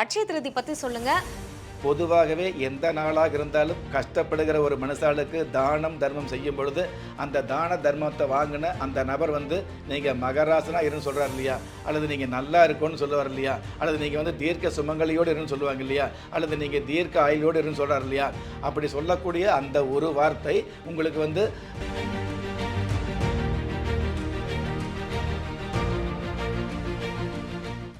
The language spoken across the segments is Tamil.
அட்சய திருதி பத்தி சொல்லுங்க. பொதுவாகவே எந்த நாளாக இருந்தாலும் கஷ்டப்படுகிற ஒரு மனுஷாளுக்கு தானம் தர்மம் செய்யும் பொழுது அந்த தான தர்மத்தை வாங்கின அந்த நபர் வந்து நீங்கள் மகராசனா இருன்னு சொல்கிறார் இல்லையா? அல்லது நீங்கள் நல்லா இருக்கும்னு சொல்லுவார் இல்லையா? அல்லது நீங்கள் வந்து தீர்க்க சுமங்கலியோடு இருன்னு சொல்லுவாங்க இல்லையா? அல்லது நீங்கள் தீர்க்க ஆயுளோடு இருன்னு சொல்கிறார் இல்லையா? அப்படி சொல்லக்கூடிய அந்த ஒரு வார்த்தை உங்களுக்கு வந்து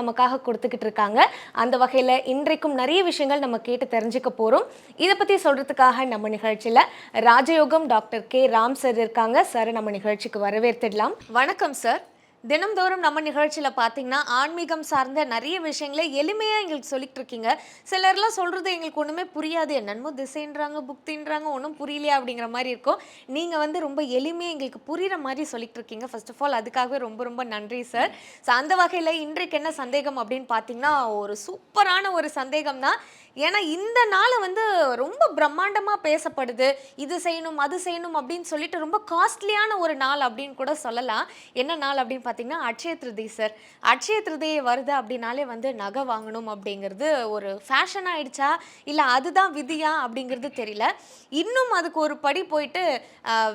நமக்காக கொடுத்துக்கிட்டு இருக்காங்க. அந்த வகையில் இன்றைக்கும் நிறைய விஷயங்கள் நம்ம கேட்டு தெரிஞ்சுக்க போகிறோம் இதை பற்றி சொல்கிறதுக்காக நம்ம நிகழ்ச்சியில் ராஜயோகம் டாக்டர் கே. ராம் சார் இருக்காங்க. சார் நம்ம நிகழ்ச்சிக்கு வரவேற்றுடலாம் வணக்கம் சார் தினம்தோறும் நம்ம நிகழ்ச்சியில் பார்த்தீங்கன்னா ஆன்மீகம் சார்ந்த நிறைய விஷயங்களை எளிமையாக எங்களுக்கு சொல்லிட்டு இருக்கீங்க. சிலர்லாம் சொல்கிறது எங்களுக்கு ஒன்றுமே புரியாது. என்னென்னமோ திசைன்றாங்க புக்தின்றாங்க ஒன்றும் புரியலையா அப்படிங்கிற மாதிரி இருக்கும். நீங்கள் வந்து ரொம்ப எளிமையாக எங்களுக்கு புரிகிற மாதிரி சொல்லிட்டு இருக்கீங்க. ஃபர்ஸ்ட் ஆஃப் ஆல் அதுக்காகவே ரொம்ப ரொம்ப நன்றி சார் ஸோ அந்த வகையில் இன்றைக்கு என்ன சந்தேகம் அப்படின்னு பார்த்தீங்கன்னா ஒரு சூப்பரான ஒரு சந்தேகம் தான் ஏன்னா இந்த நாளை வந்து ரொம்ப பிரம்மாண்டமாக பேசப்படுது. இது செய்யணும் அது செய்யணும் அப்படின்னு சொல்லிட்டு ரொம்ப காஸ்ட்லியான ஒரு நாள் அப்படின்னு கூட சொல்லலாம். என்ன நாள் அப்படின்னு பார்த்தீங்கன்னா அட்சய திருதி சார். அட்சய திருதியை வருது அப்படின்னாலே வந்து நகை வாங்கணும் அப்படிங்கிறது ஒரு ஃபேஷன் ஆயிடுச்சா? இல்லை அதுதான் விதியா அப்படிங்கிறது தெரியல. இன்னும் அதுக்கு ஒரு படி போயிட்டு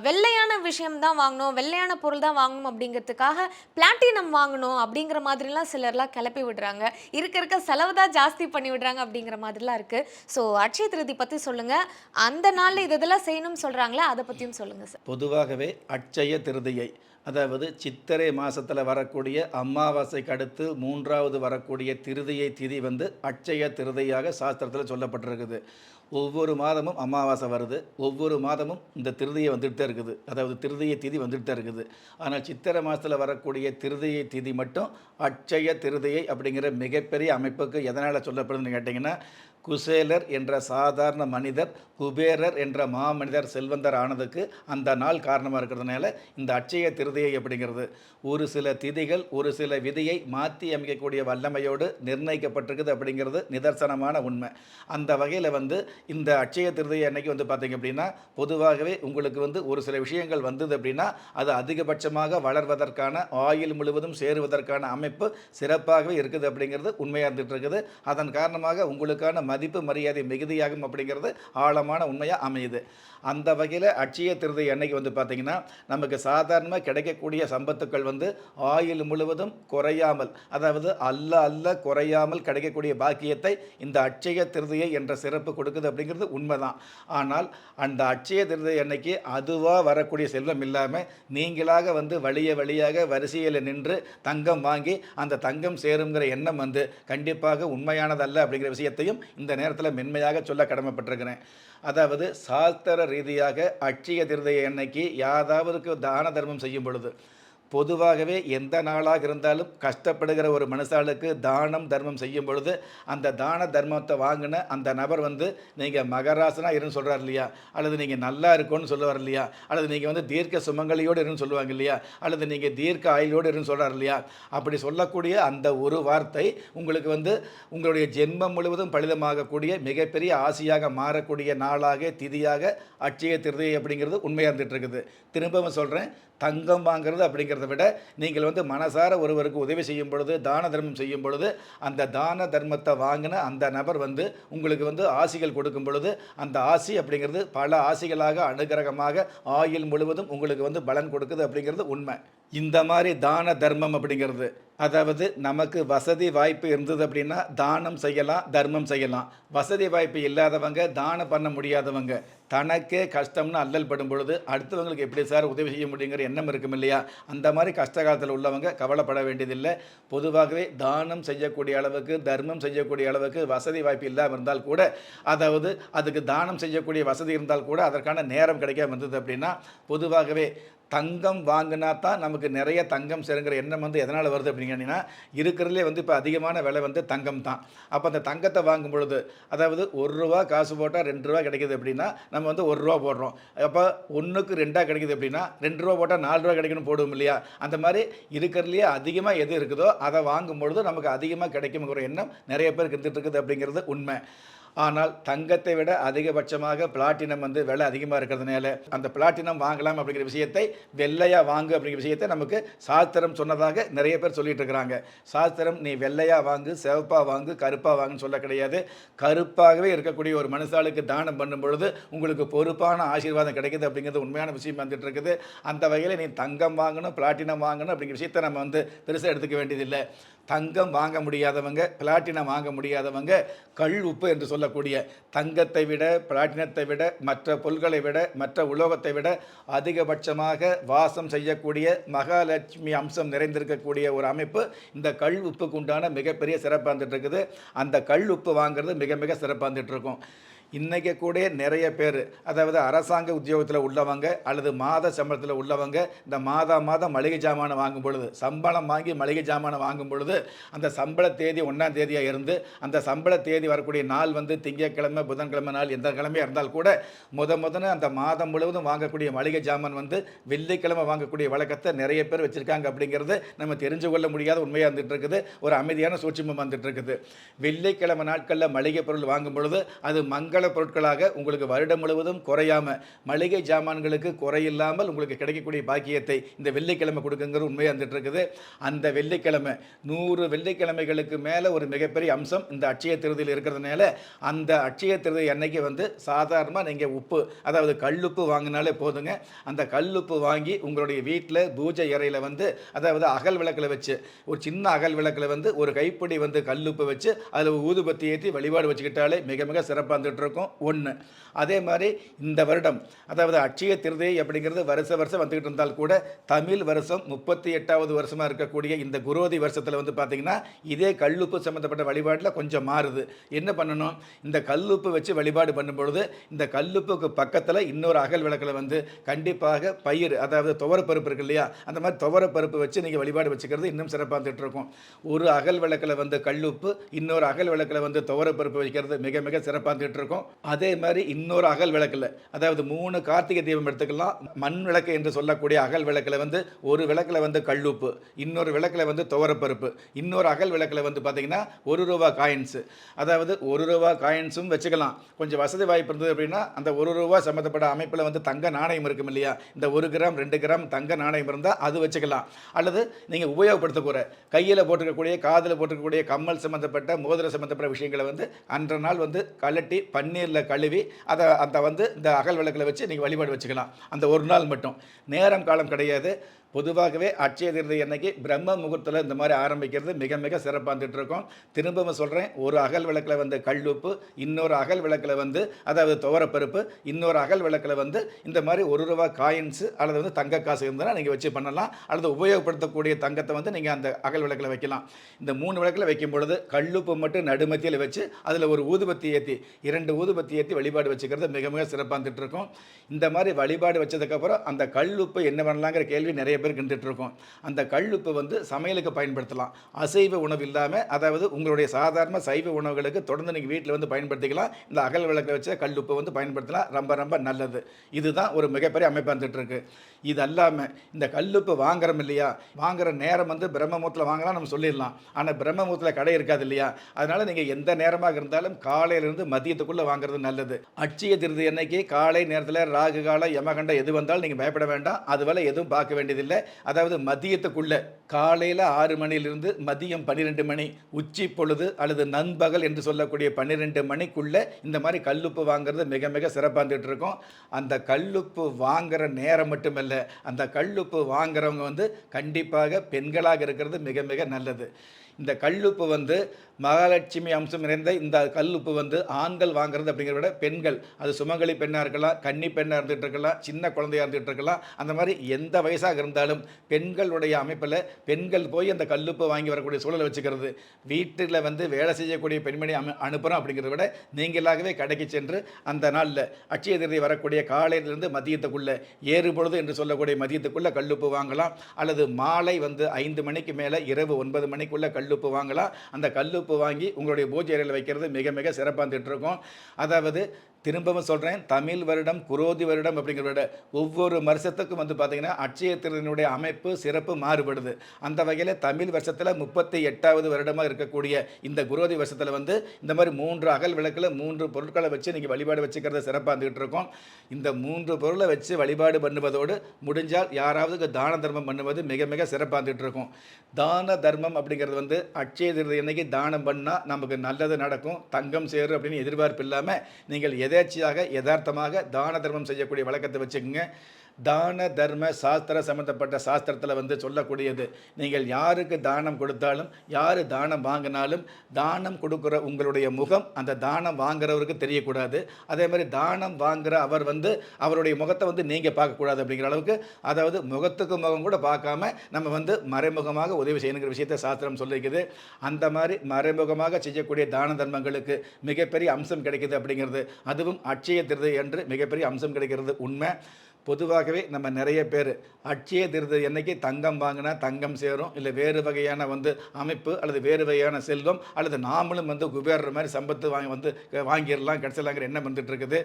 வெள்ளையான விஷயம் தான் வாங்கணும் வெள்ளையான பொருள் தான் வாங்கணும் அப்படிங்கிறதுக்காக பிளாட்டினம் வாங்கணும் அப்படிங்கிற மாதிரிலாம் சிலர்லாம் கிளப்பி விடுறாங்க. இருக்க இருக்க செலவு தான் ஜாஸ்தி பண்ணி விடுறாங்க அப்படிங்கிற மாதிரிலாம் இருக்கு. ஸோ அட்சய திருதி பற்றி சொல்லுங்கள் அந்த நாளில் இது இதெல்லாம் செய்யணும்னு சொல்கிறாங்களே அதை பற்றியும் சொல்லுங்கள் சார் பொதுவாகவே அட்சய திருதியை அதாவது சித்திரை மாதத்தில் வரக்கூடிய அமாவாசைக்கு அடுத்து மூன்றாவது வரக்கூடிய திருதியை திதி வந்து அட்சய திருதியாக சாஸ்திரத்தில் சொல்லப்பட்டிருக்குது. ஒவ்வொரு மாதமும் அமாவாசை வருது. ஒவ்வொரு மாதமும் இந்த திருதியை வந்துட்டு இருக்குது. அதாவது திருதியை திதி வந்துட்டு இருக்குது. ஆனால் சித்திரை மாதத்தில் வரக்கூடிய திருதியை திதி மட்டும் அட்சய திருதியை அப்படிங்கிற மிகப்பெரிய அமைப்புக்கு எதனால் சொல்லப்படுதுன்னு கேட்டிங்கன்னா குசேலர் என்ற சாதாரண மனிதர் குபேரர் என்ற மாமனிதர் செல்வந்தர் ஆனதுக்கு அந்த நாள் காரணமாக இருக்கிறதுனால இந்த அட்சய திருதியை அப்படிங்கிறது ஒரு சில திதிகள் ஒரு சில விதியை மாற்றி அமைக்கக்கூடிய வல்லமையோடு நிர்ணயிக்கப்பட்டிருக்குது அப்படிங்கிறது நிதர்சனமான உண்மை. அந்த வகையில் வந்து இந்த அட்சய திருதியை அன்னைக்கு வந்து பார்த்தீங்க அப்படின்னா பொதுவாகவே உங்களுக்கு வந்து ஒரு சில விஷயங்கள் வந்தது அப்படின்னா அது அதிகபட்சமாக வளர்வதற்கான ஆயில் முழுவதும் சேருவதற்கான அமைப்பு சிறப்பாகவே இருக்குது அப்படிங்கிறது உண்மையாக இருந்துகிட்டு இருக்குது. அதன் காரணமாக உங்களுக்கான மதிப்பு மரியாதை மிகுதியாகும் அப்படிங்கிறது ஆழமான உண்மையாக அமையுது. அந்த வகையில் அட்சய திருதை அன்னைக்கு வந்து பார்த்திங்கன்னா நமக்கு சாதாரணமாக கிடைக்கக்கூடிய சம்பத்துக்கள் வந்து ஆயுள் முழுவதும் குறையாமல் அதாவது அல்ல அல்ல குறையாமல் கிடைக்கக்கூடிய பாக்கியத்தை இந்த அட்சய திருதையை என்ற சிறப்பு கொடுக்குது அப்படிங்கிறது உண்மைதான். ஆனால் அந்த அட்சய திருதை அன்னைக்கு அதுவாக வரக்கூடிய செல்வம் இல்லாமல் நீங்களாக வந்து வழிய வழியாக வரிசையில் நின்று தங்கம் வாங்கி அந்த தங்கம் சேருங்கிற எண்ணம் வந்து கண்டிப்பாக உண்மையானதல்ல அப்படிங்கிற விஷயத்தையும் இந்த நேரத்தில் மென்மையாக சொல்ல கடமைப்பட்டிருக்கிறேன். அதாவது சாஸ்திர ரீதியாக அட்சய திருதய அன்னைக்கு யாதாவதுக்கு தான தர்மம் செய்யும் பொழுது பொதுவாகவே எந்த நாளாக இருந்தாலும் கஷ்டப்படுகிற ஒரு மனுஷாளுக்கு தானம் தர்மம் செய்யும் பொழுது அந்த தான தர்மத்தை வாங்கின அந்த நபர் வந்து நீங்கள் மகராசனா இருன்னு சொல்கிறார் இல்லையா? அல்லது நீங்கள் நல்லா இருக்கும்னு சொல்லுவார் இல்லையா? அல்லது நீங்கள் வந்து தீர்க்க சுமங்கலியோடு இருன்னு சொல்லுவாங்க இல்லையா? அல்லது நீங்கள் தீர்க்க ஆயுளோடு இருன்னு சொல்கிறார் இல்லையா? அப்படி சொல்லக்கூடிய அந்த ஒரு வார்த்தை உங்களுக்கு வந்து உங்களுடைய ஜென்மம் முழுவதும் பலிதமாகக்கூடிய மிகப்பெரிய ஆசையாக மாறக்கூடிய நாளாக திதியாக அட்சய திருதை அப்படிங்கிறது உண்மையாக இருந்துகிட்டு இருக்குது. திரும்பவும் சொல்கிறேன் தங்கம் வாங்குறது அப்படிங்கிறது விட நீங்கள் வந்து மனசார ஒருவருக்கு உதவி செய்யும் பொழுது தான தர்மம் செய்யும் பொழுது அந்த தான தர்மத்தை வாங்கின அந்த நபர் வந்து உங்களுக்கு வந்து ஆசிகள் கொடுக்கும் பொழுது அந்த ஆசி அப்படிங்கிறது பல ஆசிகளாக அனுகிரகமாக ஆயுள் முழுவதும் உங்களுக்கு வந்து பலன் கொடுக்குது அப்படிங்கிறது உண்மை. இந்த மாதிரி தான தர்மம் அப்படிங்கிறது. அதாவது நமக்கு வசதி வாய்ப்பு இருந்தது அப்படின்னா தானம் செய்யலாம் தர்மம் செய்யலாம். வசதி வாய்ப்பு இல்லாதவங்க தானம் பண்ண முடியாதவங்க தனக்கே கஷ்டம்னு அல்லல் படும் பொழுது அடுத்தவங்களுக்கு எப்படி சார் உதவி செய்ய முடியுங்கிற எண்ணம் இருக்கும் இல்லையா? அந்த மாதிரி கஷ்ட காலத்தில் உள்ளவங்க கவலைப்பட வேண்டியதில்லை. பொதுவாகவே தானம் செய்யக்கூடிய அளவுக்கு தர்மம் செய்யக்கூடிய அளவுக்கு வசதி வாய்ப்பு இல்லாமல் இருந்தால் கூட அதாவது அதுக்கு தானம் செய்யக்கூடிய வசதி இருந்தால் கூட அதற்கான நேரம் கிடைக்காம இருந்தது அப்படின்னா பொதுவாகவே தங்கம் வாங்கினா தான் நமக்கு நிறைய தங்கம் சேருங்கிற எண்ணம் வந்து எதனால் வருது அப்படின்னு கேட்டிங்கன்னா இருக்கிறதுலே வந்து இப்போ அதிகமான விலை வந்து தங்கம் தான். அப்போ அந்த தங்கத்தை வாங்கும் பொழுது அதாவது ஒரு ரூபா காசு போட்டால் ரெண்டு ரூபா கிடைக்குது அப்படின்னா நம்ம வந்து ஒரு ரூபா போடுறோம். அப்போ ஒன்றுக்கு ரெண்டாக கிடைக்குது அப்படின்னா ரெண்டு ரூபா போட்டால் நாலு ரூபா கிடைக்கணும் போடுவோம் இல்லையா? அந்த மாதிரி இருக்கிறதுலையே அதிகமாக எது இருக்குதோ அதை வாங்கும் பொழுது நமக்கு அதிகமாக கிடைக்குங்கிற எண்ணம் நிறைய பேருக்கு இருந்துகிட்டு இருக்குது அப்படிங்கிறது உண்மை. ஆனால் தங்கத்தை விட அதிகபட்சமாக பிளாட்டினம் வந்து விலை அதிகமாக இருக்கிறதுனால அந்த பிளாட்டினம் வாங்கலாம் அப்படிங்கிற விஷயத்தை வெள்ளையாக வாங்கு அப்படிங்கிற விஷயத்தை நமக்கு சாஸ்திரம் சொன்னதாக நிறைய பேர் சொல்லிட்டு இருக்கிறாங்க. சாஸ்திரம் நீ வெள்ளையாக வாங்கு சிவப்பாக வாங்கு கருப்பாக வாங்குன்னு சொல்ல கிடையாது. கருப்பாகவே இருக்கக்கூடிய ஒரு மனுஷாளுக்கு தானம் பண்ணும் பொழுது உங்களுக்கு பொறுப்பான ஆசீர்வாதம் கிடைக்குது அப்படிங்கிறது உண்மையான விஷயம் வந்துட்டு இருக்குது. அந்த வகையில் நீ தங்கம் வாங்கணும் பிளாட்டினம் வாங்கணும் அப்படிங்கிற விஷயத்தை நம்ம வந்து பெருசாக எடுத்துக்க வேண்டியதில்லை. தங்கம் வாங்க முடியாதவங்க பிளாட்டினம் வாங்க முடியாதவங்க கல் உப்பு என்று சொல்லக்கூடிய தங்கத்தை விட பிளாட்டினத்தை விட மற்ற பொருள்களை விட மற்ற உலோகத்தை விட அதிகபட்சமாக வாசம் செய்யக்கூடிய மகாலட்சுமி அம்சம் நிறைந்திருக்கக்கூடிய ஒரு அமைப்பு இந்த கல் உப்புக்கு உண்டான மிகப்பெரிய சிறப்பாக இருந்துட்டு இருக்குது. அந்த கல் உப்பு வாங்குறது மிக மிக சிறப்பாக இருந்துட்டு இருக்கும். இன்றைக்கி கூட நிறைய பேர் அதாவது அரசாங்க உத்தியோகத்தில் உள்ளவங்க அல்லது மாத சம்பளத்தில் உள்ளவங்க இந்த மாதா மாதம் மளிகை ஜாமானை வாங்கும் பொழுது சம்பளம் வாங்கி மளிகை ஜாமானை வாங்கும் பொழுது அந்த சம்பள தேதி ஒன்றாம் தேதியாக இருந்து அந்த சம்பள தேதி வரக்கூடிய நாள் வந்து திங்கட்கிழமை புதன்கிழமை நாள் எந்த கிழமையாக இருந்தால் கூட முத முதல்ல அந்த மாதம் முழுவதும் வாங்கக்கூடிய மளிகை ஜாமான் வந்து வெள்ளிக்கிழமை வாங்கக்கூடிய வழக்கத்தை நிறைய பேர் வச்சுருக்காங்க அப்படிங்கிறது நம்ம தெரிஞ்சு கொள்ள முடியாத உண்மையாக இருந்துட்டு இருக்குது. ஒரு அமைதியான சூட்சமம் வந்துட்டு இருக்குது. வெள்ளிக்கிழமை நாட்களில் மளிகை பொருள் வாங்கும் பொழுது அது மங்கள பொருட்களாக உங்களுக்கு வருடம் முழுவதும் குறையாம மளிகை ஜாமான்களுக்கு குறையில்லாமல் உங்களுக்கு கிடைக்கக்கூடிய பாக்கியத்தை இந்த வெள்ளிக்கிழமை கொடுக்குங்கிற உண்மையாக இருந்துட்டு இருக்குது அந்த வெள்ளிக்கிழமை நூறு வெள்ளிக்கிழமைகளுக்கு மேலே ஒரு மிகப்பெரிய அம்சம் இந்த அட்சய திருதியில் இருக்கிறதுனால அந்த அட்சய திருதி அன்னைக்கு வந்து சாதாரணமாக நீங்கள் உப்பு அதாவது கல்லுப்பு வாங்கினாலே போதுங்க. அந்த கல்லுப்பு வாங்கி உங்களுடைய வீட்டில் பூஜை இறையில் வந்து அதாவது அகல் விளக்கில் வச்சு ஒரு சின்ன அகல் விளக்கில் வந்து ஒரு கைப்பிடி வந்து கல்லுப்பு வச்சு அதில் ஊதுபத்தி ஏற்றி வழிபாடு வச்சுக்கிட்டாலே மிக மிக சிறப்பாக இருந்துகிட்டு இருக்கும் இருக்கும். ஒன்று அதே மாதிரி இந்த வருடம் அதாவது அட்சய திருதை அப்படிங்கிறது வருஷ வருஷம் வந்துக்கிட்டு இருந்தால் கூட தமிழ் வருஷம் முப்பத்தி எட்டாவது வருஷமாக இருக்கக்கூடிய இந்த குரோதி வருஷத்தில் வந்து பார்த்திங்கன்னா இதே கல்லுப்பு சம்மந்தப்பட்ட வழிபாட்டில் கொஞ்சம் மாறுது. என்ன பண்ணணும்? இந்த கல்லுப்பு வச்சு வழிபாடு பண்ணும்பொழுது இந்த கல்லுப்புக்கு பக்கத்தில் இன்னொரு அகல் விளக்கில் வந்து கண்டிப்பாக பயிர் அதாவது துவரப்பருப்பு இருக்கு இல்லையா அந்த மாதிரி துவரப்பருப்பு வச்சு நீங்கள் வழிபாடு வச்சுக்கிறது இன்னும் சிறப்பாக இருந்துட்டு இருக்கும் ஒரு அகல் விளக்கில் வந்து கல்லுப்பு இன்னொரு அகல் விளக்கில் வந்து துவரப்பருப்பு வைக்கிறது மிக மிக சிறப்பாக இருந்துட்டு இருக்கும் அதே மாதிரி இன்னொரு அகல் விளக்கில் அதாவது மூணு கார்த்திகை தீபம் எடுத்துக்கலாம். மண் விளக்கு என்று சொல்லக்கூடிய அகல் விளக்கில் வந்து ஒரு விளக்கில் வந்து கல்லுப்பு இன்னொரு விளக்கில் வந்து துவரப்பருப்பு இன்னொரு அகல் விளக்கில் வந்து பார்த்திங்கன்னா ஒரு ரூபா காயின்ஸு அதாவது ஒரு ரூபா காயின்ஸும் வச்சுக்கலாம். கொஞ்சம் வசதி வாய்ப்பு இருந்தது அப்படின்னா அந்த ஒரு ரூபா சம்மந்தப்பட்ட அமைப்பில் வந்து தங்க நாணயம் இருக்கும் இல்லையா? இந்த ஒரு கிராம் ரெண்டு கிராம் தங்க நாணயம் இருந்தால் அது வச்சுக்கலாம். அல்லது நீங்கள் உபயோகப்படுத்தக்கூட கையில் போட்டிருக்கக்கூடிய காதில் போட்டிருக்கக்கூடிய கம்மல் சம்மந்தப்பட்ட மோதிர சம்மந்தப்பட்ட விஷயங்களை வந்து அன்ற நாள் வந்து கலட்டி பன்னீரில் கழுவி அதை அந்த வந்து இந்த அகல் விளக்கில் வச்சு நீங்கள் வழிபாடு வச்சுக்கலாம். அந்த ஒரு நாள் மட்டும். நேரம் காலம் கிடையாது. பொதுவாகவே அட்சய திருதி அன்னைக்கு பிரம்ம முகூர்த்தத்தில் இந்த மாதிரி ஆரம்பிக்கிறது மிக மிக சிறப்பாக இருந்துட்டு இருக்கும் திரும்பவும் சொல்கிறேன் ஒரு அகல் விளக்கில் வந்து கல்லுப்பு இன்னொரு அகல் விளக்கில் வந்து அதாவது துவரப்பருப்பு இன்னொரு அகல் விளக்கில் வந்து இந்த மாதிரி ஒரு ரூபா காயின்ஸு அல்லது வந்து தங்க காசு இருந்ததுன்னா நீங்கள் வச்சு பண்ணலாம். அல்லது உபயோகப்படுத்தக்கூடிய தங்கத்தை வந்து நீங்கள் அந்த அகல் விளக்கில் வைக்கலாம். இந்த மூணு விளக்கில் வைக்கும் பொழுது கல்லுப்பு மட்டும் நடுமத்தியில் வச்சு அதில் ஒரு ஊதுபத்தி ஏற்றி இரண்டு ஊதுபத்தி ஏற்றி வழிபாடு வச்சுக்கிறது மிக மிக சிறப்பாக இருக்கும் இந்த மாதிரி வழிபாடு வச்சதுக்கப்புறம் அந்த கல்லுப்பு என்ன பண்ணலாங்கிற கேள்வி நிறைய பேர் கிண்டுட்ருக்கோம் இருக்கும் அந்த கல்லுப்பு வந்து சமையலுக்கு பயன்படுத்தலாம். அசைவ உணவு இல்லாமல் அதாவது உங்களுடைய சாதாரண சைவ உணவுகளுக்கு தொடர்ந்து நீங்கள் வீட்டில் வந்து பயன்படுத்திக்கலாம். இந்த அகல் விளக்கை வச்ச கல்லுப்பை வந்து பயன்படுத்தலாம். ரொம்ப ரொம்ப நல்லது. இதுதான் ஒரு மிகப்பெரிய அமைப்பாக இருந்துகிட்ருக்கு இது அல்லாமல் இந்த கல்லுப்பு வாங்குறோம் இல்லையா? வாங்குற நேரம் வந்து பிரம்மமூத்தில் வாங்கலாம் நம்ம சொல்லிடலாம். ஆனால் பிரம்மமூத்தில் கடை இருக்காது இல்லையா? அதனால் நீங்கள் எந்த நேரமாக இருந்தாலும் காலையிலேருந்து மதியத்துக்குள்ளே வாங்குறது நல்லது. அட்சய திருதி அன்னைக்கு காலை நேரத்தில் ராகு காலம் யமகண்டம் எது வந்தாலும் நீங்கள் பயப்பட வேண்டாம். அதுவரை எதுவும் பார்க்க வேண்டியதில்லை. அதாவது மதியத்துக்குள்ள காலையில் ஆறு மணியிலிருந்து மதியம் பன்னிரெண்டு மணி உச்சி பொழுது அல்லது நண்பகல் என்று சொல்லக்கூடிய பன்னிரெண்டு மணிக்குள்ளே இந்த மாதிரி கல்லுப்பு வாங்குறது மிக மிக சிறப்பாக இருக்கும் அந்த கல்லுப்பு வாங்குகிற நேரம் மட்டுமல்ல அந்த கல்லுப்பு வாங்குறவங்க வந்து கண்டிப்பாக பெண்களாக இருக்கிறது மிக மிக நல்லது. இந்த கல்லுப்பு வந்து மகாலட்சுமி அம்சம் நிறைந்த இந்த கல்லுப்பு வந்து ஆண்கள் வாங்குறது அப்படிங்கிறத விட பெண்கள். அது சுமங்கலி பெண்ணாக இருக்கலாம் கன்னி பெண்ணாக இருந்துகிட்டு இருக்கலாம் சின்ன குழந்தையாக இருந்துகிட்டு இருக்கலாம். அந்த மாதிரி எந்த வயசாக இருந்தாலும் பெண்களுடைய அமைப்பில் பெண்கள் போய் அந்த கல்லுப்பை வாங்கி வரக்கூடிய சூழலை வச்சுக்கிறது. வீட்டில் வந்து வேலை செய்யக்கூடிய பெண்மணி அமை அனுப்புகிறோம் அப்படிங்கிறத விட நீங்களாகவே கடைக்கு சென்று அந்த நாளில் அட்சய திருதி வரக்கூடிய காலையிலிருந்து மதியத்துக்குள்ளே ஏறுபொழுது என்று சொல்லக்கூடிய மதியத்துக்குள்ளே கல்லுப்பு வாங்கலாம். அல்லது மாலை வந்து ஐந்து மணிக்கு மேலே இரவு ஒன்பது மணிக்குள்ளே கல்லுப்பு வாங்கலாம். அந்த கல்லுப்பு வாங்கி உங்களுடைய பூஜை அறையில் வைக்கிறது மிக மிக சிறப்பாக இருந்துட்டு அதாவது திரும்பவும் சொல்கிறேன் தமிழ் வருடம் குரோதி வருடம் அப்படிங்கிறத விட ஒவ்வொரு வருஷத்துக்கும் வந்து பார்த்திங்கன்னா அட்சய அமைப்பு சிறப்பு மாறுபடுது. அந்த வகையில் தமிழ் வருஷத்தில் முப்பத்தி எட்டாவது வருடமாக இருக்கக்கூடிய இந்த குரோதி வருஷத்தில் வந்து இந்த மாதிரி மூன்று அகல் விளக்கில் மூன்று பொருட்களை வச்சு நீங்கள் வழிபாடு வச்சுக்கிறது சிறப்பாக இருந்துகிட்டு இருக்கோம். இந்த மூன்று பொருளை வச்சு வழிபாடு பண்ணுவதோடு முடிஞ்சால் யாராவது தான தர்மம் பண்ணுவது மிக மிக சிறப்பாக இருந்துகிட்டு இருக்கும். தான தர்மம் அப்படிங்கிறது வந்து அட்சய திருதி அன்னைக்கு தானம் பண்ணால் நமக்கு நல்லது நடக்கும். தங்கம் சேரும் அப்படின்னு எதிர்பார்ப்பு இல்லாமல் நீங்கள் எதேச்சியாக யதார்த்தமாக தான தர்மம் செய்யக்கூடிய வழக்கத்தை வச்சுக்கோங்க. தான தர்ம சாஸ்திர சம்மந்தப்பட்ட சாஸ்திரத்தில் வந்து சொல்லக்கூடியது. நீங்கள் யாருக்கு தானம் கொடுத்தாலும் யார் தானம் வாங்கினாலும் தானம் கொடுக்குற உங்களுடைய முகம் அந்த தானம் வாங்குறவருக்கு தெரியக்கூடாது. அதே மாதிரி தானம் வாங்குற அவர் வந்து அவருடைய முகத்தை வந்து நீங்கள் பார்க்கக்கூடாது அப்படிங்கிற அளவுக்கு அதாவது முகத்துக்கு முகம் கூட பார்க்காம நம்ம வந்து மறைமுகமாக உதவி செய்யணுங்கிற விஷயத்தை சாஸ்திரம் சொல்லிக்குது. அந்த மாதிரி மறைமுகமாக செய்யக்கூடிய தான தர்மங்களுக்கு மிகப்பெரிய அம்சம் கிடைக்குது அப்படிங்கிறது அதுவும் அட்சய திருதை என்று மிகப்பெரிய அம்சம் கிடைக்கிறது உண்மை. பொதுவாகவே நம்ம நிறைய பேர் அட்சய திருதி என்றைக்கு தங்கம் வாங்கினா தங்கம் சேரும். இல்லை வேறு வகையான வந்து அமைப்பு அல்லது வேறு வகையான செல்வம் அல்லது நாமளும் வந்து குபேரர் மாதிரி சம்பத்து வாங்கி வந்து வாங்கிடலாம் கிடச்சிடலாங்கிற எண்ணம் வந்துட்டு இருக்குது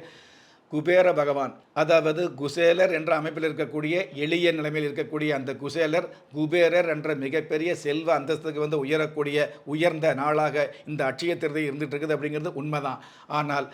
குபேர பகவான் அதாவது குசேலர் என்ற அமைப்பில் இருக்கக்கூடிய எளிய நிலைமையில் இருக்கக்கூடிய அந்த குசேலர் குபேரர் என்ற மிகப்பெரிய செல்வ அந்தஸ்துக்கு வந்து உயரக்கூடிய உயர்ந்த நாளாக இந்த அட்சய திருதி இருந்துகிட்டு இருக்குது அப்படிங்கிறது உண்மைதான். ஆனால்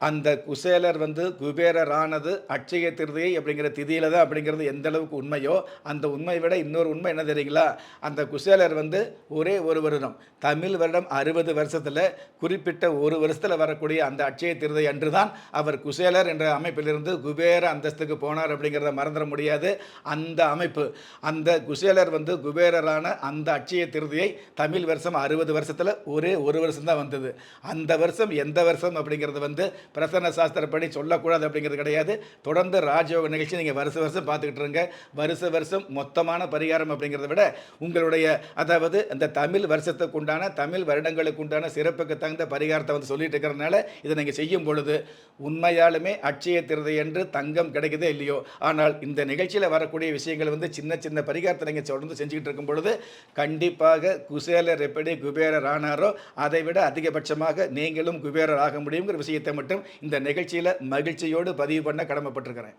அந்த குசேலர் வந்து குபேரரானது அட்சய திருதியை அப்படிங்கிற திதியில் தான் அப்படிங்கிறது எந்த அளவுக்கு உண்மையோ அந்த உண்மையை விட இன்னொரு உண்மை என்ன தெரியுங்களா? அந்த குசேலர் வந்து ஒரே ஒரு வருடம் தமிழ் வருடம் அறுபது வருஷத்தில் குறிப்பிட்ட ஒரு வருஷத்தில் வரக்கூடிய அந்த அட்சய திருதை அன்று தான் அவர் குசேலர் என்ற அமைப்பிலிருந்து குபேர அந்தஸ்துக்கு போனார் அப்படிங்கிறத மறந்துட முடியாது. அந்த அமைப்பு அந்த குசேலர் வந்து குபேரரான அந்த அட்சய திருதியை தமிழ் வருஷம் அறுபது வருஷத்தில் ஒரே ஒரு வருஷம்தான் வந்தது. அந்த வருஷம் எந்த வருஷம் அப்படிங்கிறது வந்து பிரசன்ன சாஸ்திரப்படி சொல்லக்கூடாது அப்படிங்கிறது கிடையாது. தொடர்ந்து ராஜயோக நிகழ்ச்சி நீங்கள் வருஷ வருஷம் பார்த்துக்கிட்டு இருங்க. வருஷ வருஷம் மொத்தமான பரிகாரம் அப்படிங்கிறத விட உங்களுடைய அதாவது அந்த தமிழ் வருஷத்துக்கு உண்டான தமிழ் வருடங்களுக்கு உண்டான சிறப்புக்கு தகுந்த பரிகாரத்தை வந்து சொல்லிட்டு இருக்கிறதுனால இதை நீங்கள் செய்யும் பொழுது உண்மையாலுமே அட்சய திருதை என்று தங்கம் கிடைக்குதே இல்லையோ? ஆனால் இந்த நிகழ்ச்சியில் வரக்கூடிய விஷயங்கள் வந்து சின்ன சின்ன பரிகாரத்தை நீங்கள் தொடர்ந்து செஞ்சுக்கிட்டு இருக்கும் பொழுது கண்டிப்பாக குசேலர் எப்படி குபேரர் ஆனாரோ அதை விட அதிகபட்சமாக நீங்களும் குபேரர் ஆக முடியுங்கிற விஷயத்தை மட்டும் இந்த நிகழ்ச்சியில் மகிழ்ச்சியோடு பதிவு பண்ண கடமைப்பட்டிருக்கிறேன்.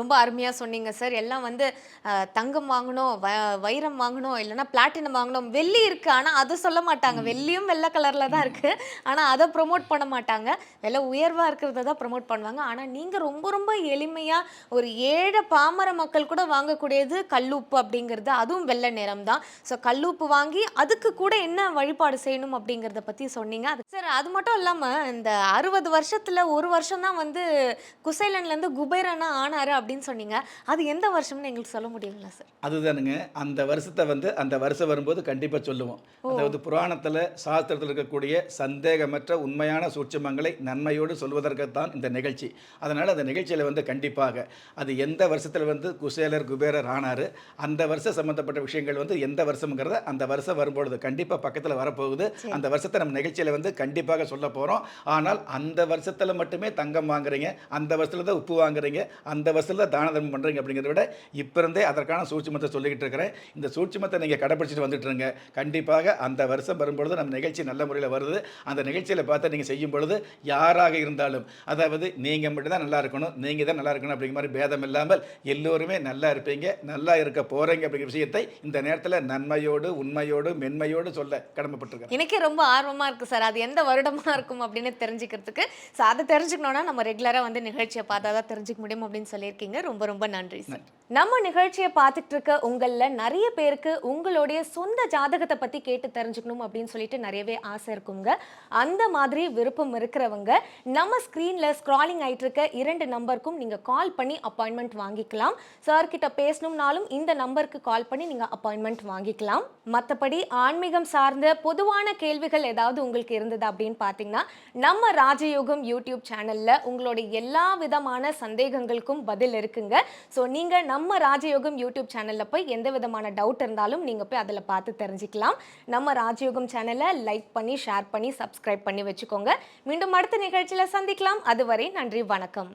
ரொம்ப அருமையாக சொன்னீங்க சார். எல்லாம் வந்து தங்கம் வாங்கணும் வ வைரம் வாங்கணும் இல்லைன்னா பிளாட்டினம் வாங்கணும். வெள்ளி இருக்கு ஆனால் அதை சொல்ல மாட்டாங்க. வெள்ளியும் வெள்ளை கலரில் தான் இருக்கு. ஆனால் அதை ப்ரொமோட் பண்ண மாட்டாங்க. விலை உயர்வாக இருக்கிறத தான் ப்ரொமோட் பண்ணுவாங்க. ஆனால் நீங்கள் ரொம்ப ரொம்ப எளிமையாக ஒரு ஏழை பாமர மக்கள் கூட வாங்கக்கூடியது கல்லுப்பு அப்படிங்கிறது. அதுவும் வெள்ளை நிறம் தான். ஸோ கல்லுப்பு வாங்கி அதுக்கு கூட என்ன வழிபாடு செய்யணும் அப்படிங்கிறத பற்றி சொன்னீங்க. அது சார் அது மட்டும் இல்லாமல் இந்த அறுபது வருஷத்தில் ஒரு வருஷம் தான் வந்து குசைலன்லேருந்து குபேரனா ஆனாரு அப்படின்னு சொன்னீங்க. அது எந்த வருஷம்னு எங்களுக்கு சொல்ல முடியுங்களா சார் அதுதானுங்க. அந்த வருஷத்தை வந்து அந்த வருஷம் வரும்போது கண்டிப்பாக சொல்லுவோம். அதாவது புராணத்தில் சாஸ்திரத்தில் இருக்கக்கூடிய சந்தேகமற்ற உண்மையான சூட்சமங்களை நன்மையோடு சொல்வதற்குத்தான் இந்த நிகழ்ச்சி. அதனால் அந்த நிகழ்ச்சியில் வந்து கண்டிப்பாக அது எந்த வருஷத்தில் வந்து குசேலர் குபேரர் ஆனார் அந்த வருஷம் சம்மந்தப்பட்ட விஷயங்கள் வந்து எந்த வருஷம்ங்கிறத அந்த வருஷம் வரும்பொழுது கண்டிப்பாக பக்கத்தில் வரப்போகுது. அந்த வருஷத்தை நம்ம நிகழ்ச்சியில் வந்து கண்டிப்பாக சொல்ல போகிறோம் ஆனால் அந்த வருஷத்தில் மட்டுமே தங்கம் வாங்குறீங்க அந்த வருஷத்தில் தான் உப்பு வாங்குறீங்க அந்த வருஷத்தில் வயசில் தான தர்மம் பண்ணுறீங்க அப்படிங்கிறத விட இப்போ இருந்தே அதற்கான சூட்சிமத்தை சொல்லிக்கிட்டு இருக்கிறேன். இந்த சூட்சிமத்தை நீங்கள் கடைப்பிடிச்சிட்டு வந்துட்டுருங்க கண்டிப்பாக அந்த வருஷம் வரும்பொழுது நம்ம நிகழ்ச்சி நல்ல முறையில் வருது. அந்த நிகழ்ச்சியில் பார்த்து நீங்கள் செய்யும் பொழுது யாராக இருந்தாலும் அதாவது நீங்கள் மட்டும்தான் நல்லா இருக்கணும் நீங்கள் தான் நல்லா இருக்கணும் அப்படிங்கிற மாதிரி பேதம் இல்லாமல் எல்லோருமே நல்லா இருப்பீங்க நல்லா இருக்க போகிறீங்க அப்படிங்கிற விஷயத்தை இந்த நேரத்தில் நன்மையோடு உண்மையோடு மென்மையோடு சொல்ல கடமைப்பட்டிருக்கேன். எனக்கே ரொம்ப ஆர்வமாக இருக்குது சார். அது எந்த வருடமாக இருக்கும் அப்படின்னு தெரிஞ்சுக்கிறதுக்கு. ஸோ அதை தெரிஞ்சுக்கணும்னா நம்ம ரெகுலராக வந்து நிகழ்ச்சியை பார்த்தா தான் தெரிஞ்சுக்க முடியும் அப்படின்னு சொல்லியிருக்கீங்க ரொம்ப ரொம்ப நன்றி சார். நம்ம நிகழ்ச்சியை பார்த்துட்டு இருக்க உங்களில் நிறைய பேருக்கு உங்களுடைய சொந்த ஜாதகத்தை பற்றி கேட்டு தெரிஞ்சுக்கணும் அப்படின்னு சொல்லிட்டு நிறையவே ஆசை இருக்குங்க. அந்த மாதிரி விருப்பம் இருக்கிறவங்க நம்ம ஸ்க்ரீனில் ஸ்க்ராலிங் ஆகிட்டு இருக்க இரண்டு நம்பருக்கும் நீங்கள் கால் பண்ணி அப்பாயின்மெண்ட் வாங்கிக்கலாம். சார் கிட்ட பேசணும்னாலும் இந்த நம்பருக்கு கால் பண்ணி நீங்கள் அப்பாயின்மெண்ட் வாங்கிக்கலாம். மற்றபடி ஆன்மீகம் சார்ந்த பொதுவான கேள்விகள் ஏதாவது உங்களுக்கு இருந்தது அப்படின்னு பார்த்தீங்கன்னா நம்ம ராஜயோகம் யூடியூப் சேனலில் உங்களுடைய எல்லா விதமான சந்தேகங்களுக்கும் பதில் இருக்குங்க. ஸோ நீங்கள் நம்ம ராஜயோகம் யூடியூப் சேனலில் போய் எந்த விதமான டவுட் இருந்தாலும் நீங்கள் போய் அதில் பார்த்து தெரிஞ்சுக்கலாம். நம்ம ராஜயோகம் சேனலை லைக் பண்ணி ஷேர் பண்ணி சப்ஸ்கிரைப் பண்ணி வச்சுக்கோங்க. மீண்டும் அடுத்த நிகழ்ச்சியில் சந்திக்கலாம். அதுவரை நன்றி வணக்கம்.